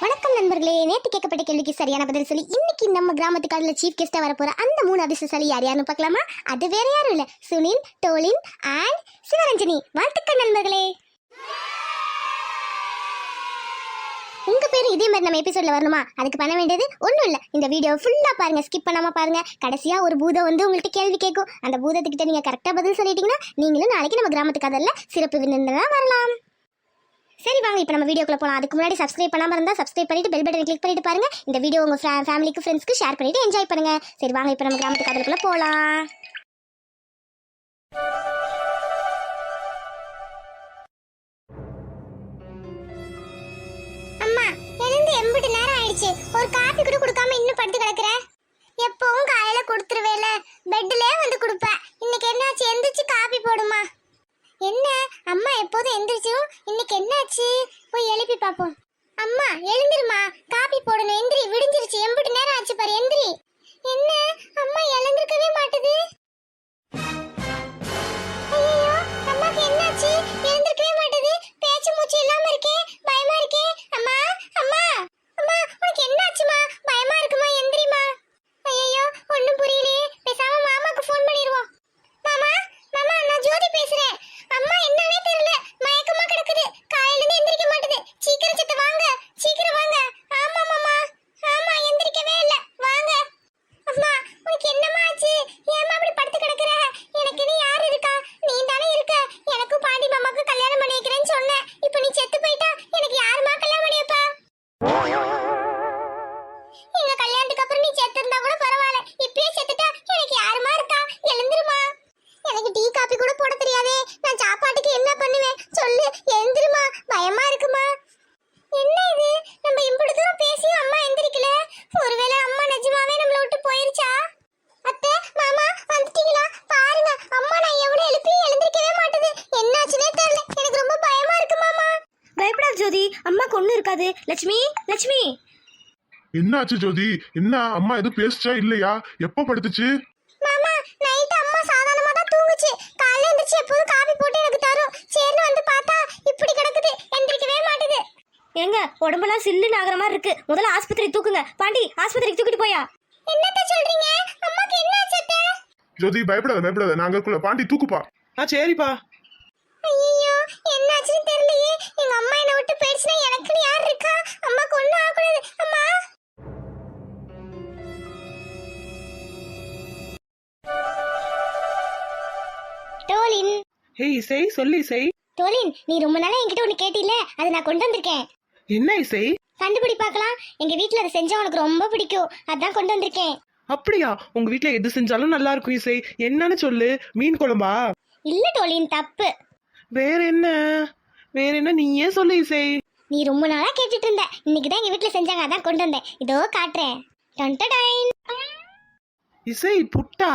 வணக்கம் நண்பர்களே. நேற்று கேட்கப்பட்ட கேள்விக்கு சரியான பதில் சொல்லி இன்னைக்கு நம்ம கிராமத்துக்கு அதில் சீஃப் கெஸ்ட்டாக வரப்போற அந்த மூணு அதிர்ஷ்டசாலி யார் யாருன்னு பார்க்கலாமா? அது வேற யாரும் இல்லை. சுனில் டோலின் அண்ட் சிவரஞ்சனி. வாழ்த்துக்கள் நண்பர்களே. உங்க பேர் இதே மாதிரி நம்ம எபிசோட்ல வரணுமா? அதுக்கு பண்ண வேண்டியது ஒன்றும் இல்லை. இந்த வீடியோ ஃபுல்லாக பாருங்க. ஸ்கிப் பண்ணாம பாருங்க. கடைசியாக ஒரு பூதம் வந்து உங்கள்கிட்ட கேள்வி கேட்கும். அந்த பூதத்துக்கிட்ட நீங்க கரெக்டாக பதில் சொல்லிட்டீங்கன்னா நீங்களும் நாளைக்கு நம்ம கிராமத்துக்கு அதில் சிறப்பு விருந்தினராக வரலாம். சரி வாங்க இப்போ நம்ம வீடியோக்குள்ள போகலாம் அதுக்கு முன்னாடி சப்ஸ்கிரைப் பண்ணாமல் இருந்தால் சப்ஸ்கிரைப் பண்ணிட்டு பெல் பட்டனை கிளிக் பண்ணிட்டு பாருங்க. இந்த வீடியோ உங்க ஃபேமிலிக்கு ஃப்ரெண்ட்ஸ்க்கு ஷேர் பண்ணிட்டு என்ஜாய் பண்ணுங்க. சரி வாங்க இப்போ நம்ம கிராமத்து கதைக்குள்ள போகலாம் அம்மா எழுந்து எம்பிட்டு நேரம் ஆயிடுச்சு. ஒரு காப்பி கூட கொடுக்காம இன்னும் படுத்து கிடக்குற? எப்பவும் காலையில கொடுத்துருவேல. பெட்லயே வந்து கொடுப்ப இன்னைக்கு என்னாச்சு? எந்திரிச்சு காப்பி போடுமா? என்ன? அம்மா எப்போதும் எந்திரிச்சும் இன்னைக்கு என்னாச்சு? போய் எழுப்பி பாப்போம். அம்மா எழுந்திருமா? காபி போடணும். எந்திரி விடிஞ்சிருச்சு. எம்பிட்டு நேரம் ஆச்சு பாரு எந்திரி. என்ன? அம்மா எழுந்திருக்கவே மாட்டுது. என்னாச்சு ஜோதி? என்ன அம்மா எதுவும் பேசுச்சா இல்லையா? எப்ப படுத்துச்சு? மாமா நைட் அம்மா சாதாரணமா தான் தூங்குச்சு. காலைல எந்திரிச்சு எப்போதும் காபி போட்டு எனக்கு தரும். சேர்ந்து வந்து பார்த்தா இப்படி கிடக்குது. எந்திரிக்கவே மாட்டுது. ஏங்க உடம்பெல்லாம் சில்லுன்னு ஆகிற மாதிரி இருக்கு. முதல்ல ஆஸ்பத்திரி தூக்குங்க. பாண்டி ஆஸ்பத்திரிக்கு தூக்கிட்டு போயா? என்னத்த சொல்றீங்க? அம்மாக்கு என்னாச்சு அத்தை? ஜோதி பயப்படாத பயப்படாத. நாங்க இருக்குள்ள பாண்டி தூக்குப்பா. ஆ சரிப்பா. ஐயோ என்னாச்சுன்னு தெரியலையே. எங்க அம்மா என்னை விட்டு போயிடுச்சுன்னா எனக்குன்னு யார் இருக்கா? அம்மாக்கு ஒண்ணும் ஆகக்கூடாது. அம்மா? டோலின். ஹே இசை சொல்லு இசை. டோலின் நீ ரொம்ப நாளா என்கிட்ட ஒண்ணு கேட்டில அதை நான் கொண்டு வந்திருக்கேன். என்ன இசை? கண்டுபிடி பார்க்கலாம். எங்க வீட்ல அதை செஞ்சா உனக்கு ரொம்ப பிடிக்கும். அதான் கொண்டு வந்திருக்கேன். அப்படியா? உங்க வீட்ல எது செஞ்சாலும் நல்லா இருக்கும் இசை. என்னன்னு சொல்லு. மீன் குழம்பா? இல்ல டோலின் தப்பு. வேற என்ன? வேற என்ன? நீயே சொல்லு இசை. நீ ரொம்ப நாளா கேட்டுட்டு இருந்த. இன்னைக்கு தான் எங்க வீட்ல செஞ்சாங்க. அதான் கொண்டு வந்தேன். இதோ காட்டுறேன். டொன்டடைன். இசை புட்டா?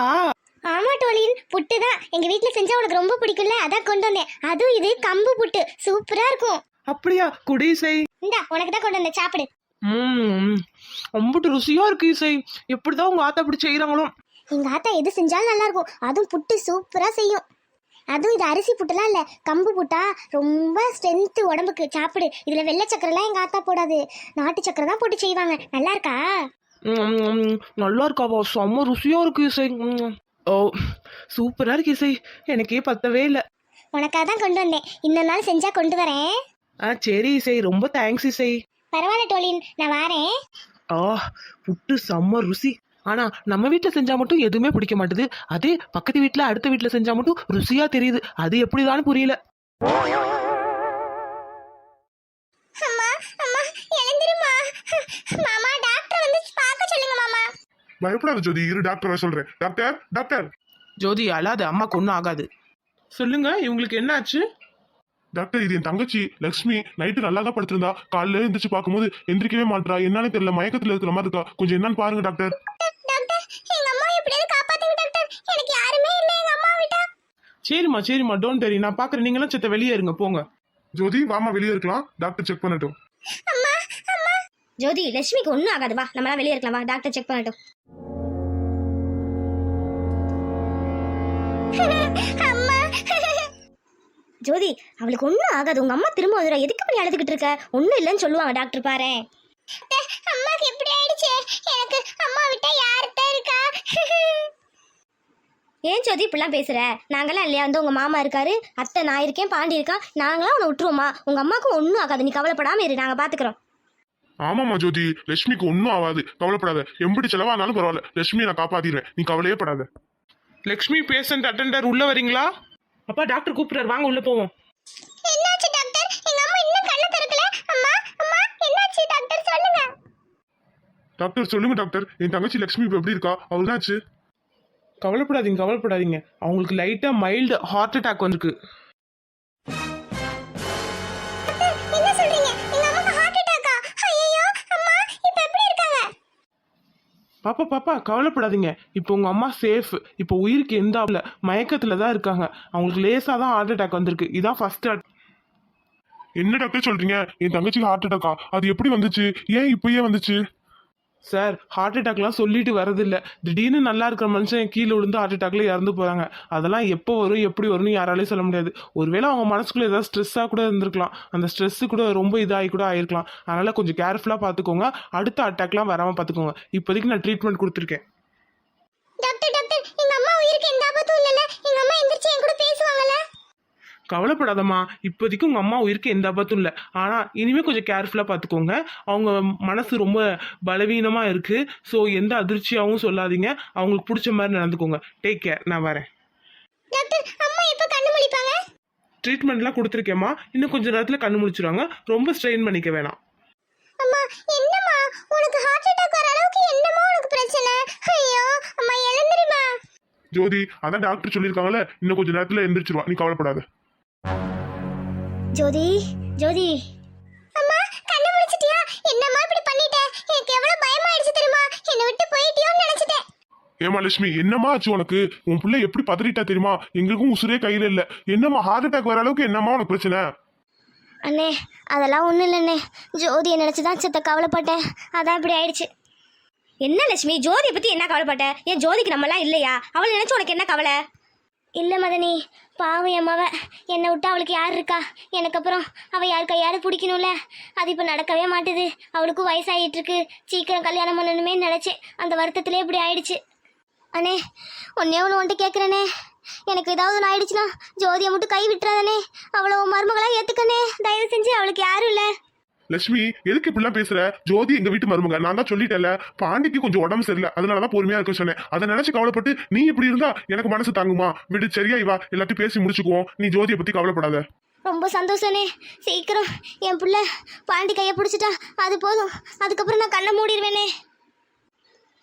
ஆமா டோலின். புட்டு தான். எங்க வீட்ல செஞ்சா உனக்கு ரொம்ப பிடிக்கும்ல? அதான் கொண்டு வந்தேன். அதுவும் இது கம்பு புட்டு. சூப்பரா இருக்கும். அப்படியா? குடி இசை. இந்தா உனக்கு தான் கொண்டு வந்தேன். சாப்பிடு. ம் ரொம்பட்டு ருசியா இருக்கு இசை. எப்படிதான் உங்க ஆத்தா அப்படி செய்யறாங்களோ எங்க ஆத்தா எது செஞ்சாலும் நல்லா இருக்கும். அதுவும் புட்டு சூப்பரா செய்யும். அதுவும் இது அரிசி புட்டுலாம் இல்ல. கம்பு புட்டா ரொம்ப ஸ்ட்ரென்த் உடம்புக்கு. சாப்பிடு. இதுல வெள்ளை சக்கரைலாம் எங்க ஆத்தா போடாது. நாட்டு சக்கரை தான் போட்டு செய்வாங்க. நல்லா இருக்கா? நல்லா இருக்காவா செம்ம ருசியா இருக்கு இசை. ஓ சூப்பரா இருக்கு இசை. எனக்கே பத்தவே இல்லை. உனக்காக தான் கொண்டு வந்தேன். இன்னொரு நாள் செஞ்சா கொண்டு வரேன். ஆ சரி இசை. ரொம்ப தேங்க்ஸ் இசை. பரவாயில்ல டோலின். நான் வாரேன். ஆ புட்டு செம்ம ருசி. ஆனா நம்ம வீட்ல செஞ்சா மட்டும் எதுவுமே பிடிக்க மாட்டுது. அதே பக்கத்து வீட்ல அடுத்த வீட்ல செஞ்சா மட்டும் ருசியா தெரியுது. அது எப்படிதான்னு புரியல. பயப்படாத ஜோதி? இரு டாக்டர் சொல்றேன். டாக்டர் டாக்டர் ஜோதி அழாத. அம்மாக்கு ஒன்றும் ஆகாது. சொல்லுங்க இவங்களுக்கு என்ன ஆச்சு டாக்டர் இது என் தங்கச்சி லக்ஷ்மி. நைட்டு நல்லா தான் படுத்திருந்தா. காலைல எந்திரிச்சு பார்க்கும்போது எந்திரிக்கவே மாட்றா. என்னன்னு தெரியல. மயக்கத்துல இருக்கிற மாதிரி இருக்கா. கொஞ்சம் என்னன்னு பாருங்க டாக்டர் டாக்டர் எங்க அம்மா எப்படியாவது காப்பாத்துங்க டாக்டர் எனக்கு யாருமே இல்லை எங்க அம்மா விட்டா. சரிம்மா சரிம்மா. டோன்ட் தெரி நான் பாக்குறேன் நீங்களும் செத்த வெளியே இருங்க போங்க. ஜோதி வாமா வெளியே இருக்கலாம். டாக்டர் செக் பண்ணட்டும். அம்மா அம்மா. ஜோதி லட்சுமிக்கு ஒன்றும் ஆகாது. வா நம்மளாம் வெளியே இருக்கலாம். வா டாக்டர் செக் பண்ணட்டும். அம்மா. ஜோதி அவளுக்கு ஒன்றும் ஆகாது. உங்க அம்மா திரும்ப வந்துடும் எதுக்கு இப்படி அழுதுகிட்டு இருக்க? ஒன்றும் இல்லைன்னு சொல்லுவாங்க டாக்டர் பாரு. அம்மாக்கு எப்படி ஆயிடுச்சு? எனக்கு அம்மா விட்டா யார்கிட்ட இருக்கா? ஏன் ஜோதி இப்படிலாம் பேசுற? நாங்களாம் இல்லையா? வந்து உங்க மாமா இருக்காரு அத்தை நான் இருக்கேன் பாண்டி இருக்கான் நாங்களாம் உன்னை விட்டுருவோமா? உங்க அம்மாவுக்கு ஒன்றும் ஆகாது. நீ கவலைப்படாம இரு. நாங்க பாத்துக்கிறோம். ஆமாம்மா ஜோதி. லட்சுமிக்கு ஒன்றும் ஆகாது. கவலைப்படாத. எம்பிடி செலவானாலும் பரவாயில்ல. லட்சுமியை நான் காப்பாத்திடுவேன் நீ கவலையே படாத. லக்ஷ்மி பேஷண்ட் அட்டெண்டர் உள்ள வரீங்களா? அப்பா டாக்டர் கூப்பிடுறாரு. வாங்க உள்ள போவோம். என்னாச்சு டாக்டர்? எங்க அம்மா இன்னும் கண்ணை திறக்கல. அம்மா அம்மா என்னாச்சு டாக்டர்? சொல்லுங்க. டாக்டர் சொல்லுங்க டாக்டர். என் தங்கச்சி லட்சுமி இப்போ எப்படி இருக்கா? அவள்தாச்சு. கவலைப்படாதீங்க கவலைப்படாதீங்க. அவங்களுக்கு லைட்டா மைல்டு ஹார்ட் அட்டாக் வந்திருக்கு. பாப்பா பாப்பா கவலைப்படாதீங்க. இப்போ உங்கள் அம்மா சேஃப் இப்போ உயிருக்கு எந்த ஆகல மயக்கத்தில் தான் இருக்காங்க. அவங்களுக்கு லேசாக தான் ஹார்ட் அட்டாக் வந்திருக்கு. இதான் ஃபர்ஸ்ட் என்ன டாக்டர் சொல்கிறீங்க என் தங்கச்சிக்கு ஹார்ட் அட்டாக்கா அது எப்படி வந்துச்சு? ஏன் இப்பயே வந்துச்சு? சார் ஹார்ட் அட்டாக்லாம் சொல்லிட்டு வரதில்ல திடீர்னு நல்லா இருக்கிற மனுஷன் கீழே விழுந்து ஹார்ட் அட்டாக்ல இறந்து போறாங்க. அதெல்லாம் எப்போ வரும் எப்படி வரும்னு யாராலையும் சொல்ல முடியாது. ஒருவேளை அவங்க மனசுக்குள்ள ஏதாவது ஸ்ட்ரெஸ்ஸாக கூட இருந்திருக்கலாம். அந்த ஸ்ட்ரெஸ்ஸு கூட ரொம்ப இதாகி கூட ஆயிருக்கலாம். அதனால கொஞ்சம் கேர்ஃபுல்லாக பார்த்துக்கோங்க. அடுத்த அட்டாக்லாம் வராமல் பார்த்துக்கோங்க. இப்போதைக்கு நான் ட்ரீட்மெண்ட் கொடுத்துருக்கேன். டாக்டர் டாக்டர் எங்க அம்மா உயிருக்கு எந்த ஆபத்தும் இல்லல எங்க அம்மா எந்திரிச்சு என் கூட கவலைப்படாதம்மா. இப்போதைக்கு உங்கள் அம்மா உயிருக்கு எந்த ஆபத்தும் இல்லை. ஆனால் இனிமேல் கொஞ்சம் கேர்ஃபுல்லாக பார்த்துக்கோங்க அவங்க மனசு ரொம்ப பலவீனமாக இருக்குது ஸோ எந்த அதிர்ச்சியாகவும் சொல்லாதீங்க. அவங்களுக்கு பிடிச்ச மாதிரி நடந்துக்கோங்க. டேக் கேர் நான் வரேன். டாக்டர் அம்மா எப்ப கண்ணு முழிப்பாங்க? ட்ரீட்மெண்ட்லாம் கொடுத்துருக்கேம்மா. இன்னும் கொஞ்ச நேரத்தில் கண்ணு முடிச்சிருவாங்க ரொம்ப ஸ்ட்ரெயின் பண்ணிக்க வேணாம். அம்மா என்னம்மா? உனக்கு ஹார்ட் அட்டாக் வர அளவுக்கு என்னம்மா உனக்கு பிரச்சனை? ஐயோ அம்மா எழுந்திரிமா ஜோதி அதான் டாக்டர் சொல்லியிருக்காங்கல்ல இன்னும் கொஞ்ச நேரத்துல எந்திரிச்சிருவா. நீ கவலைப்படாத. ஜோதி ஜோதி. அம்மா கண்ணு முழிச்சிட்டியா? என்னம்மா இப்படி பண்ணிட்ட? எனக்கு எவ்வளவு பயமாயிடுச்சு தெரியுமா? என்னை விட்டு போயிட்டியோன்னு நினைச்சிட்டேன். ஏமா லட்சுமி என்னம்மா ஆச்சு உனக்கு? உன் பிள்ளை எப்படி பதறிட்டா தெரியுமா? எங்களுக்கும் உசுரே கையில இல்ல. என்னம்மா ஹார்ட் அட்டாக் வர அளவுக்கு என்னம்மா உனக்கு பிரச்சனை? அண்ணே அதெல்லாம் ஒன்றும் இல்லைண்ணே. ஜோதியை நினச்சி தான் சித்த கவலைப்பட்டேன். அதான் இப்படி ஆயிடுச்சு. என்ன லட்சுமி? ஜோதியை பற்றி என்ன கவலைப்பட்ட? ஏன் ஜோதிக்கு நம்மலாம் இல்லையா? அவளை நினச்சி உனக்கு என்ன கவலை? இல்லை மதனி பாவம் என் மவ. என்னை விட்டு அவளுக்கு யார் இருக்கா? எனக்கு அப்புறம் அவள் யார் கையாவது பிடிக்கணும்ல? அது இப்போ நடக்கவே மாட்டுது. அவளுக்கும் வயசாகிட்டு இருக்கு சீக்கிரம் கல்யாணம் பண்ணணுமே நினச்சேன். அந்த வருத்தத்திலே இப்படி ஆயிடுச்சு. அண்ணே ஒன்னே ஒன்று வந்துட்டு கேட்குறேனே எனக்கு ஏதாவது ஒன்று ஆயிடுச்சுன்னா ஜோதியை மட்டும் கை விட்டுறாதனே அவளை மருமகளாக ஏற்றுக்கண்ணே தயவு செஞ்சு அவளுக்கு யாரும் இல்லை. லட்சுமி எதுக்கு இப்படிலாம் பேசுற? ஜோதி எங்க வீட்டு மருமக. நான் தான் சொல்லிட்டேன்ல பாண்டிக்கு கொஞ்சம் உடம்பு சரியில்லை. அதனாலதான் பொறுமையா இருக்க சொன்னேன். அதை நினைச்சு கவலைப்பட்டு நீ இப்படி இருந்தா எனக்கு மனசு தாங்குமா? விடு சரியா இவா. எல்லாத்தையும் பேசி முடிச்சுக்குவோம். நீ ஜோதியை பத்தி கவலைப்படாத. ரொம்ப சந்தோஷனே சீக்கிரம் என் பிள்ளை பாண்டி கையை பிடிச்சிட்டா அது போதும். அதுக்கப்புறம் நான் கண்ணை மூடிடுவேனே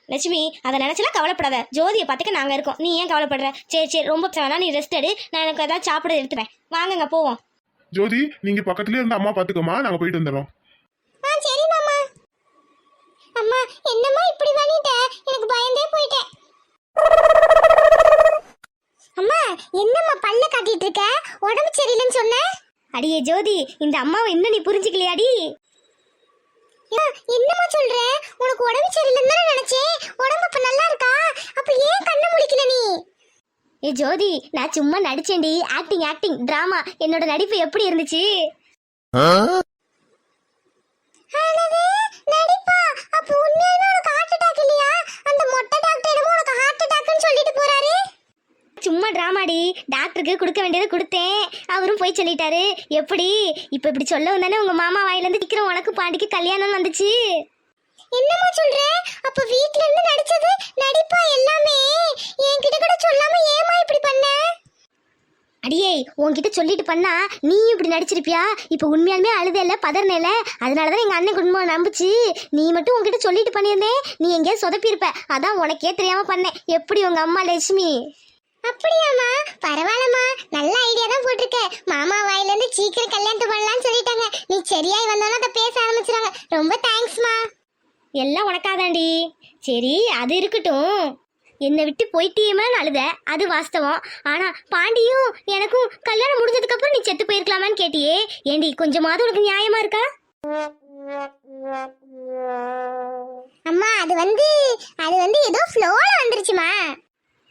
லட்சுமி அதை நினச்சலாம் கவலைப்படாத. ஜோதியை பார்த்துக்க நாங்கள் இருக்கோம். நீ ஏன் கவலைப்படுற? சரி சரி ரொம்ப வேணா நீ ரெஸ்ட் எடு. நான் எனக்கு ஏதாவது சாப்பிட எடுத்துறேன் வாங்கங்க போவோம். ஜோதி நீங்க பக்கத்துலயே இருந்து அம்மா பாத்துக்கோமா நாங்க போயிட்டு வந்துடுறோம். ஆ சரி மாமா. அம்மா என்னம்மா இப்படி பண்ணிட்ட? எனக்கு பயந்தே போயிட்டேன். அம்மா என்னம்மா பல்ல காட்டிட்டு இருக்க? உடம்பு சரியில்லைன்னு சொன்ன? அடியே ஜோதி இந்த அம்மாவை இன்னும் நீ புரிஞ்சுக்கலையாடி? ஏ, என்னம்மா சொல்ற? உனக்கு உடம்பு சரியில்லைன்னு தானே நினைச்சேன். உடம்பு அப்ப நல்லா இருக்கா? அப்ப ஏன் கண்ணை முழிக்கல நீ? ஏ ஜோதி நான் சும்மா நடிச்சேன்டி. ஆக்டிங் ஆக்டிங் டிராமா என்னோட நடிப்பு எப்படி இருந்துச்சு? என்னமோ சும்மா டிராமாடி டாக்டருக்கு கொடுக்க வேண்டியதை கொடுத்தேன். அவரும் போய் சொல்லிட்டாரு. எப்படி? இப்போ இப்படி சொல்ல வந்தானே உங்க மாமா வாயிலேருந்து சீக்கிரம் உனக்கு பாண்டிக்கு கல்யாணம் வந்துச்சு. என்னம்மா சொல்ற? அப்ப வீட்ல இருந்து நடிச்சது நடிப்பா எல்லாமே. என்கிட்ட கூட சொல்லாம பண்ண அடியே உன்கிட்ட சொல்லிட்டு பண்ணா நீயும் இப்படி நடிச்சிருப்பியா? இப்போ உண்மையாலுமே அழுதேல பதறனேல அதனால தான் எங்கள் அண்ணன் குடும்பம் நம்புச்சு. நீ மட்டும் உன்கிட்ட சொல்லிட்டு பண்ணியிருந்தேன் நீ எங்கேயா சொதப்பியிருப்ப. அதான் உனக்கே தெரியாம பண்ணேன். எப்படி உங்க அம்மா லட்சுமி? அப்படியாம்மா. பரவாயில்லம்மா. நல்ல ஐடியா தான் போட்டிருக்க. மாமா வாயில இருந்து சீக்கிரம் கல்யாணத்தை பண்ணலாம்னு சொல்லிட்டாங்க. நீ சரியாய் வந்தோன்னா அதை பேச ஆரம்பிச்சிடாங்க ரொம்ப தேங்க்ஸ்மா எல்லாம் உனக்காதாண்டி சரி அது இருக்கட்டும். என்னை விட்டு போயிட்டியேமா அழுத அது வாஸ்தவம். ஆனா பாண்டியும் எனக்கும் கல்யாணம் முடிஞ்சதுக்கு அப்புறம் நீ செத்து போயிருக்கலாமான்னு கேட்டியே. ஏண்டி கொஞ்சமாவது உனக்கு நியாயமா இருக்கா? அம்மா அது வந்து அது வந்து ஏதோ ஃப்ளோல வந்துருச்சுமா.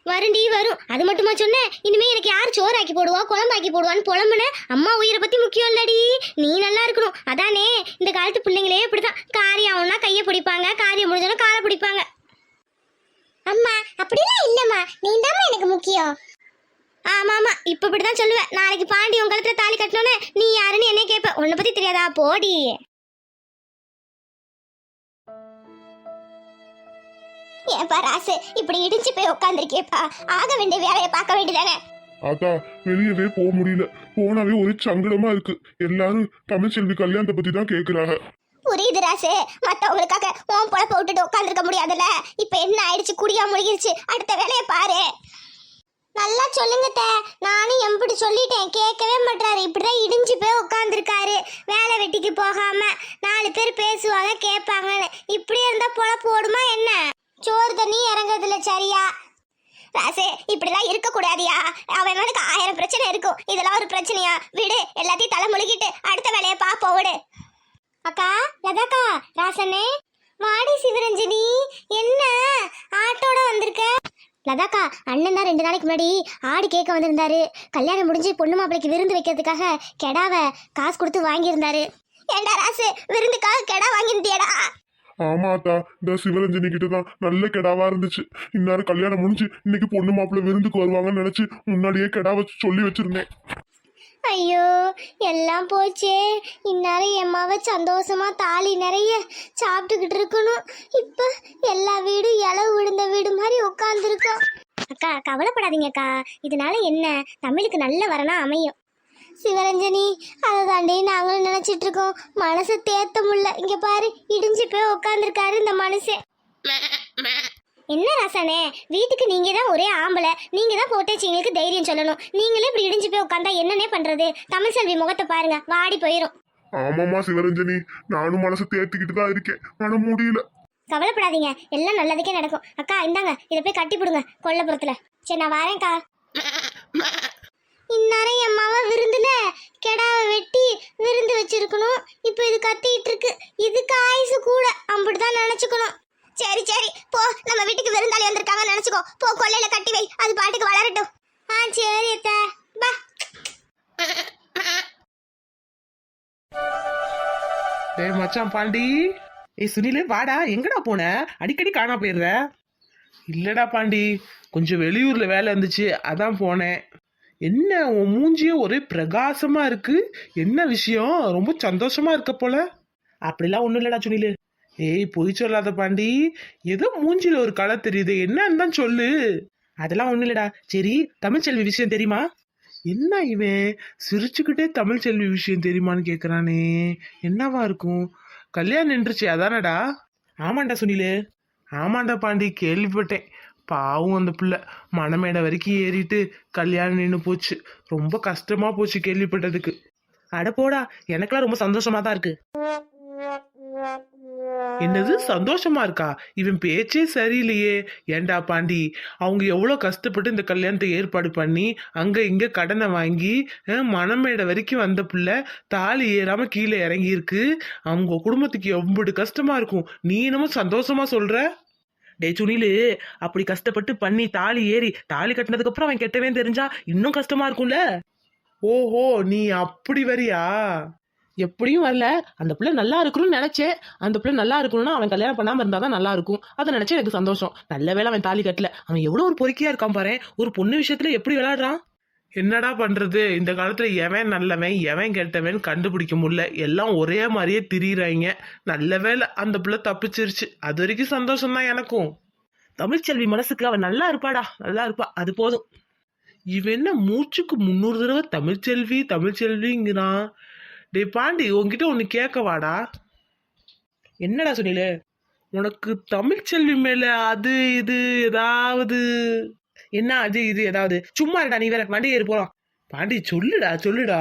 வருண்டி வரும். அது மட்டுமா சொன்னேன்? இனிமே எனக்கு யார் சோறாக்கி போடுவா குழம்பாக்கி போடுவான்னு புலம்புன? அம்மா உயிரை பத்தி முக்கியம் இல்லடி. நீ நல்லா இருக்கணும். அதானே இந்த காலத்து பிள்ளைங்களே இப்படிதான் காரியம் ஆகும்னா கையை பிடிப்பாங்க. காரியம் முடிஞ்சோன்னா காலை பிடிப்பாங்க. அம்மா அப்படிலாம் இல்லம்மா. நீ எனக்கு முக்கியம். ஆமா ஆமா. இப்ப இப்படிதான் சொல்லுவேன் நாளைக்கு பாண்டி உங்க கழுத்துல தாலி கட்டணும்னு நீ யாருன்னு என்ன கேட்ப உன்னை பத்தி தெரியாதா? போடி. ஏப்பா ராசு? இப்படி இடிஞ்சு போய் உட்காந்துருக்கேப்பா ஆக வேண்டிய வேலையை பார்க்க வேண்டியதானே? அதா வெளியவே போக முடியல. போனாவே ஒரே சங்கடமா இருக்கு. எல்லாரும் தமிழ்ச்செல்வி கல்யாணத்தை பத்தி தான் கேக்குறாங்க. புரியுது ராசு. மற்றவங்களுக்காக ஓம் பொழப்ப விட்டுட்டு உட்காந்துருக்க முடியாதுல்ல? இப்ப என்ன ஆயிடுச்சு? குடியா முழுகிருச்சு. அடுத்த வேலையை பாரு. நல்லா சொல்லுங்க நானும் எம்பிடி சொல்லிட்டேன். கேட்கவே மாட்டாரு இப்படிதான் இடிஞ்சு போய் உட்காந்துருக்காரு வேலை வெட்டிக்கு போகாம நாலு பேர் பேசுவாங்க கேட்பாங்கன்னு. இப்படி இருந்தா பொழப்பு ஓடுமா என்ன? சோறு தண்ணி இறங்குறதுல சரியா? ராசு இப்படிலாம் இருக்கக்கூடாதியா? அவனுக்கு ஆயிரம் பிரச்சனை இருக்கும். இதெல்லாம் ஒரு பிரச்சனையா? விடு எல்லாத்தையும் தலை முழுகிட்டு அடுத்த வேலையை பார்ப்போம் விடு. அக்கா லதாக்கா ராசனே. வாடி சிவரஞ்சனி என்ன ஆட்டோட வந்திருக்க? லதாக்கா அண்ணன் தான் ரெண்டு நாளைக்கு முன்னாடி ஆடு கேட்க வந்திருந்தாரு. கல்யாணம் முடிஞ்சு பொண்ணு மாப்பிளைக்கு விருந்து வைக்கிறதுக்காக கெடாவை காசு கொடுத்து வாங்கியிருந்தாரு. ஏண்டா ராசு விருந்துக்காக கெடா வாங்கியிருந்தியடா? ஆமா அத்தா இந்த சிவரஞ்சனி கிட்ட தான் நல்ல கெடாவா இருந்துச்சு. இந்நேரம் கல்யாணம் முடிஞ்சு இன்னைக்கு பொண்ணு மாப்பிள்ளை விருந்துக்கு வருவாங்கன்னு நினைச்சு முன்னாடியே கெடா வச்சு சொல்லி வச்சிருந்தேன். ஐயோ எல்லாம் போச்சே. இந்நேரம் எம்மாவை சந்தோஷமா தாலி நிறைய சாப்பிட்டுக்கிட்டு இருக்கணும். இப்ப எல்லா வீடும் இலவு விழுந்த வீடு மாதிரி உட்காந்துருக்கோம் அக்கா கவலைப்படாதீங்க அக்கா இதனால என்ன? தமிழுக்கு நல்ல வரனா அமையும். சிவரஞ்சனி அதை தாண்டி நாங்களும் நினைச்சிட்டு இருக்கோம். மனசு தேத்த முடியல. இங்க பாரு இடிஞ்சு போய் உட்காந்துருக்காரு இந்த மனுஷன். என்ன ராசானே? வீட்டுக்கு நீங்க தான் ஒரே ஆம்பளை. நீங்க தான் போட்டேச்சிங்களுக்கு தைரியம் சொல்லணும். நீங்களே இப்படி இடிஞ்சு போய் உட்காந்தா என்னனே பண்றது? தமிழ் செல்வி முகத்தை பாருங்க வாடி போயிரும். ஆமாமா சிவரஞ்சனி. நானும் மனசை தேத்திக்கிட்டு தான் இருக்கேன். ஆனா முடியல. கவலைப்படாதீங்க. எல்லாம் நல்லதுக்கே நடக்கும். அக்கா இந்தாங்க இதை போய் கட்டி போடுங்க கொல்லப்புறத்துல. சரி நான் வரேன்க்கா. இந்நேரம் என் மாவ விருந்துல கெடாவை வெட்டி விருந்து வச்சிருக்கணும். இப்போ இது கத்திட்டு இருக்கு. இதுக்கு ஆயுசு கூட. அப்படிதான் நினைச்சுக்கணும். சரி சரி. போ நம்ம வீட்டுக்கு விருந்தாளி வந்திருக்காங்க நினைச்சுக்கோ. போ கொல்லையில கட்டி வை. அது பாட்டுக்கு வளரட்டும். ஆ சரி அத்தை. பா. டேய் மச்சான் பாண்டி. ஏய் சுனிலே வாடா. எங்கடா போன? அடிக்கடி காணா போயிடுற இல்லடா பாண்டி. கொஞ்சம் வெளியூர்ல வேலை இருந்துச்சு. அதான் போனேன். என்ன உன் மூஞ்சியே ஒரே பிரகாசமா இருக்கு. என்ன விஷயம்? ரொம்ப சந்தோஷமா இருக்க போல. அப்படிலாம் ஒண்ணும் இல்லடா சுனிலு. ஏய் பொய் சொல்லாத பாண்டி. ஏதோ மூஞ்சில ஒரு களை தெரியுது. என்னன்னு தான் சொல்லு. அதெல்லாம் ஒண்ணு இல்லடா. சரி தமிழ்ச்செல்வி விஷயம் தெரியுமா? என்ன இவன்? சிரிச்சுக்கிட்டே தமிழ்ச்செல்வி விஷயம் தெரியுமான்னு கேக்குறானே. என்னவா இருக்கும்? கல்யாணம் நின்றுச்சு அதானடா? ஆமாண்டா சுனிலு. ஆமாண்டா பாண்டி கேள்விப்பட்டேன். பாவம் அந்த பிள்ளை. மணமேடை வரைக்கும் ஏறிட்டு கல்யாணம் நின்று போச்சு. ரொம்ப கஷ்டமா போச்சு கேள்விப்பட்டதுக்கு. அட போடா எனக்கெல்லாம் ரொம்ப சந்தோஷமா தான் இருக்கு. என்னது சந்தோஷமா இருக்கா? இவன் பேச்சே சரியில்லையே. ஏன்டா பாண்டி அவங்க எவ்வளோ கஷ்டப்பட்டு இந்த கல்யாணத்தை ஏற்பாடு பண்ணி அங்க இங்க கடனை வாங்கி மணமேடை வரைக்கும் வந்த புள்ள தாலி ஏறாம கீழே இறங்கி இருக்கு அவங்க குடும்பத்துக்கு எவ்வளவு கஷ்டமா இருக்கும். நீ என்னமோ சந்தோஷமா சொல்ற? டே சுனிலு அப்படி கஷ்டப்பட்டு பண்ணி தாலி ஏறி தாலி கட்டினதுக்கு அப்புறம் அவன் கெட்டவன் தெரிஞ்சா இன்னும் கஷ்டமா இருக்கும்ல? ஓஹோ நீ அப்படி வரியா? எப்படியும் வரல. அந்த பிள்ளை நல்லா இருக்கணும்னு நினைச்சேன். அந்த பிள்ளை நல்லா இருக்கணும்னா அவன் கல்யாணம் பண்ணாம இருந்தாதான் நல்லா இருக்கும். அதை நினைச்சு எனக்கு சந்தோஷம். நல்ல வேளை அவன் தாலி கட்டல. அவன் எவ்வளவு ஒரு பொறுக்கியா இருக்கான் பாரு. ஒரு பொண்ணு விஷயத்துல எப்படி விளையாடுறான்? என்னடா பண்றது? இந்த காலத்துல எவன் நல்லவன் எவன் கெட்டவன் கண்டுபிடிக்க முடியல. எல்லாம் ஒரே மாதிரியே திரியிறாங்க. நல்ல வேளை அந்த பிள்ளை தப்பிச்சிருச்சு. அது வரைக்கும் சந்தோஷம் தான் எனக்கும். தமிழ்ச்செல்வி மனசுக்கு அவன் நல்லா இருப்பாடா. நல்லா இருப்பா. அது போதும். இவன் என்ன மூச்சுக்கு முன்னூறு தடவை தமிழ்ச்செல்வி தமிழ்ச்செல்விங்கிறான் டேய் பாண்டி உன்கிட்ட ஒன்று கேட்கவாடா. என்னடா சுனிலு உனக்கு தமிழ்ச்செல்வி மேல அது இது ஏதாவது. என்ன அது இது ஏதாவது. சும்மா இருடா நீ வேற வண்டி ஏறி போலாம். பாண்டி சொல்லுடா சொல்லுடா.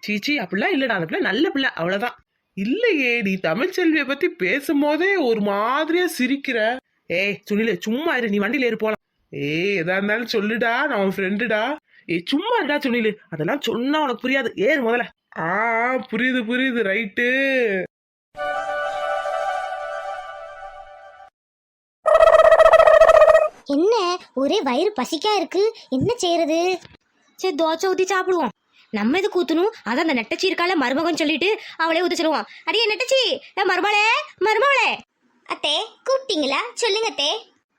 சீச்சி அப்படிலாம் இல்லடா அந்த பிள்ளை நல்ல பிள்ளை அவ்வளவுதான். இல்லையே நீ தமிழ்ச்செல்வியை பத்தி பேசும்போதே ஒரு மாதிரியா சிரிக்கிற. ஏய் சுனிலு சும்மா இரு நீ வண்டியில ஏறி போலாம். ஏய் எதா இருந்தாலும் சொல்லுடா நான் உன் ஃப்ரெண்டுடா ஏய் சும்மா இருடா சுனிலு அதெல்லாம் சொன்னா உனக்கு புரியாது. ஏறு முதல்ல. ஆ புரியுது புரியுது ரைட்டு. என்ன? ஒரே வயிறு பசிக்கா இருக்கு. என்ன செய்யறது சரி தோசை ஊத்தி சாப்பிடுவோம். நம்ம எதுக்கு ஊத்தணும்? அதான் அந்த நெட்டச்சி இருக்கால மருமகன் சொல்லிட்டு அவளே ஊத்துச்சிருவான் அடியே நெட்டச்சி! ஏ மருமகளே மருமகளே! அத்தே கூப்பிட்டீங்களா? சொல்லுங்க அத்தே.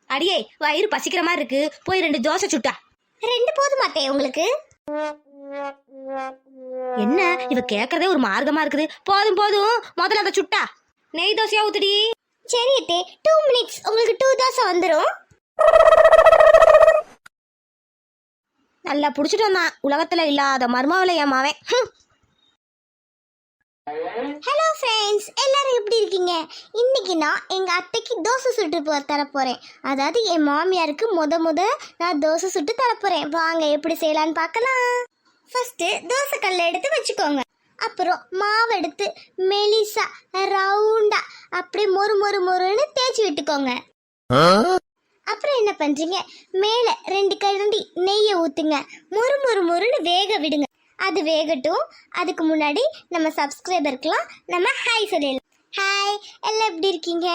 அடியே வயிறு பசிக்கிற மாதிரி இருக்கு. போய் ரெண்டு தோசை சுட்டா. ரெண்டு போதுமா அத்தே உங்களுக்கு? என்ன? இவ கேக்குறதே ஒரு மார்க்கமா இருக்குது. போதும் போதும். முதல்ல அதை சுட்டா. நெய் தோசையா ஊத்துடி? சரி அத்தே. டூ மினிட்ஸ் உங்களுக்கு டூ தோசை வந்துடும் நல்லா புடிச்சிட்டு வந்தான். உலகத்துல இல்லாத மருமவளை ஏமாவேன். ஹலோ ஃப்ரெண்ட்ஸ் எல்லாரும் எப்படி இருக்கீங்க? இன்னைக்கு நான் எங்கள் அத்தைக்கு தோசை சுட்டு போ தர போகிறேன் அதாவது என் மாமியாருக்கு முத முத நான் தோசை சுட்டு தர போகிறேன் வாங்க எப்படி செய்யலான்னு பார்க்கலாம். ஃபஸ்ட்டு தோசை கல்லை எடுத்து வச்சுக்கோங்க. அப்புறம் மாவு எடுத்து மெலிசா ரவுண்டா அப்படியே மொறு மொறு மொறுன்னு தேய்ச்சி விட்டுக்கோங்க. அப்புறம் என்ன பண்ணுறீங்க மேலே ரெண்டு கரண்டி நெய்யை ஊற்றுங்க மொறு மொறு மொறுன்னு வேக விடுங்க. அது வேகட்டும். அதுக்கு முன்னாடி நம்ம சப்ஸ்கிரைபருக்கெலாம் நம்ம ஹாய் சொல்லிடலாம் ஹாய் எல்லாம் எப்படி இருக்கீங்க?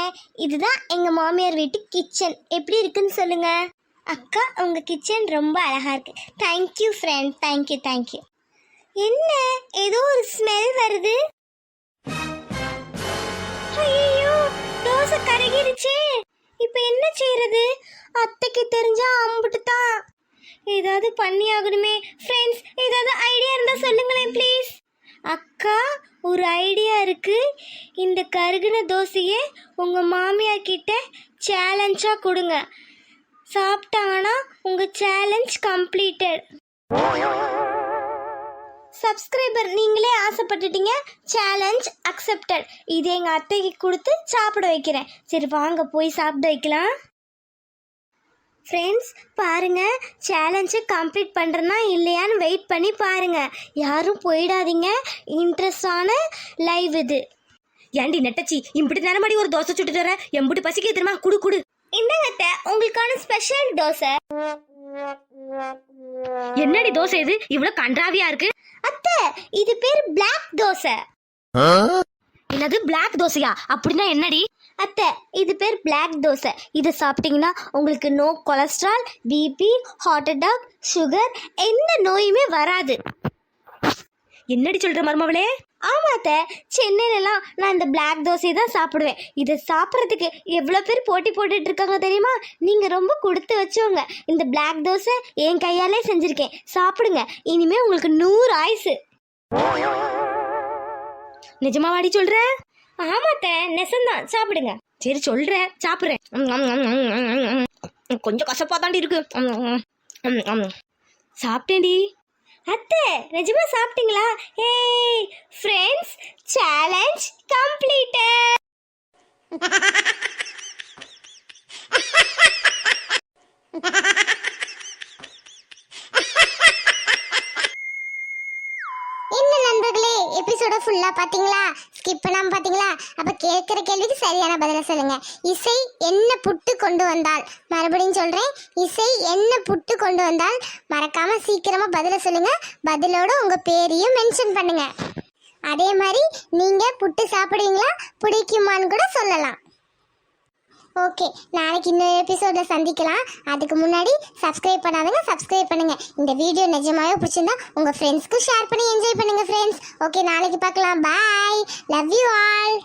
இதுதான் எங்கள் மாமியார் வீட்டு கிச்சன் எப்படி இருக்குன்னு சொல்லுங்கள் அக்கா உங்கள் கிச்சன் ரொம்ப அழகாக இருக்குது தேங்க்யூ ஃப்ரெண்ட் தேங்க்யூ தேங்க்யூ என்ன? ஏதோ ஒரு ஸ்மெல் வருது. ஐயோ தோசை கருகிருச்சே. இப்போ என்ன செய்யறது அத்தைக்கு தெரிஞ்சா அம்புட்டு தான் ஏதாவது பண்ணி ஆகணுமே ஃப்ரெண்ட்ஸ் ஏதாவது ஐடியா இருந்தா சொல்லுங்களேன் ப்ளீஸ் அக்கா ஒரு ஐடியா இருக்குது இந்த கருகின தோசையை உங்கள் மாமியார் கிட்ட சேலஞ்சாக கொடுங்க. சாப்பிட்டாங்கன்னா உங்கள் சேலஞ்ச் கம்ப்ளீட்டட் சப்ஸ்கிரைபர் நீங்களே ஆசைப்பட்டுட்டீங்க. சேலஞ்ச் அக்செப்டட் இது எங்கள் அத்தைக்கு கொடுத்து சாப்பிட வைக்கிறேன். சரி வாங்க போய் சாப்பிட வைக்கலாம். ஃப்ரெண்ட்ஸ் பாருங்க. சேலஞ்சை கம்ப்ளீட் பண்ணுறனா இல்லையான்னு வெயிட் பண்ணி பாருங்க. யாரும் போயிடாதீங்க. இன்ட்ரெஸ்டான லைவ் இது. ஏண்டி நெட்டச்சி இப்படி நேரமாடி ஒரு தோசை சுட்டு தர எம்புட்டு பசிக்க தெரியுமா குடு குடு. இந்தாங்க அத்தை உங்களுக்கான ஸ்பெஷல் தோசை. என்னடி தோசை இது? இவ்வளவு கன்றாவியா இருக்கு. அத்தை இது பேர் பிளாக் தோசை. என்னது பிளாக் தோசையா? அப்படின்னா என்னடி? அத்தை இது பேர் பிளாக் தோசை. இதை சாப்பிட்டீங்கன்னா உங்களுக்கு no cholesterol BP heart attack sugar எந்த நோயுமே வராது. என்னடி சொல்ற மருமவளே ஆமா அத்தை சென்னையிலலாம் நான் இந்த பிளாக் தோசை தான் சாப்பிடுவேன். இதை சாப்பிட்றதுக்கு எவ்வளோ பேர் போட்டி போட்டுட்டு இருக்காங்க தெரியுமா? நீங்கள் ரொம்ப கொடுத்து வச்சவங்க. இந்த பிளாக் தோசை என் கையாலே செஞ்சுருக்கேன். சாப்பிடுங்க. இனிமே உங்களுக்கு நூறு ஆயுசு. நிஜமாவாடி சொல்ற? ஆமா அத்தை நெசந்தான். சாப்பிடுங்க. சரி சொல்றேன் சாப்பிடுறேன். கொஞ்சம் கசப்பா தாண்டி இருக்கு. சாப்பிட்டேன்டி. அத்தை நிஜமா சாப்பிட்டீங்களா? ஏய் ஃப்ரெண்ட்ஸ் சேலஞ்ச் கம்ப்ளீட்டட் என்ன நண்பர்களே எபிசோட ஃபுல்லா பாத்தீங்களா? ஸ்கிப் பண்ணாம பாத்தீங்களா? அப்ப கேட்கிற கேள்விக்கு சரியான பதில சொல்லுங்க. இசை என்ன புட்டு கொண்டு வந்தால்? மறுபடியும் சொல்றேன். இசை என்ன புட்டு கொண்டு வந்தால்? மறக்காம சீக்கிரமா பதில சொல்லுங்க. பதிலோட உங்க பேரையும் மென்ஷன் பண்ணுங்க. அதே மாதிரி நீங்க புட்டு சாப்பிடுவீங்களா? பிடிக்குமான்னு கூட சொல்லலாம். ஓகே நாளைக்கு இன்னொரு எபிசோடில் சந்திக்கலாம். அதுக்கு முன்னாடி சப்ஸ்கிரைப் பண்ணாதங்க சப்ஸ்கிரைப் பண்ணுங்கள் இந்த வீடியோ நிஜமாகவே பிடிச்சிருந்தா உங்கள் ஃப்ரெண்ட்ஸ்க்கு ஷேர் பண்ணி என்ஜாய் பண்ணுங்கள் ஃப்ரெண்ட்ஸ் ஓகே நாளைக்கு பார்க்கலாம். Bye love you all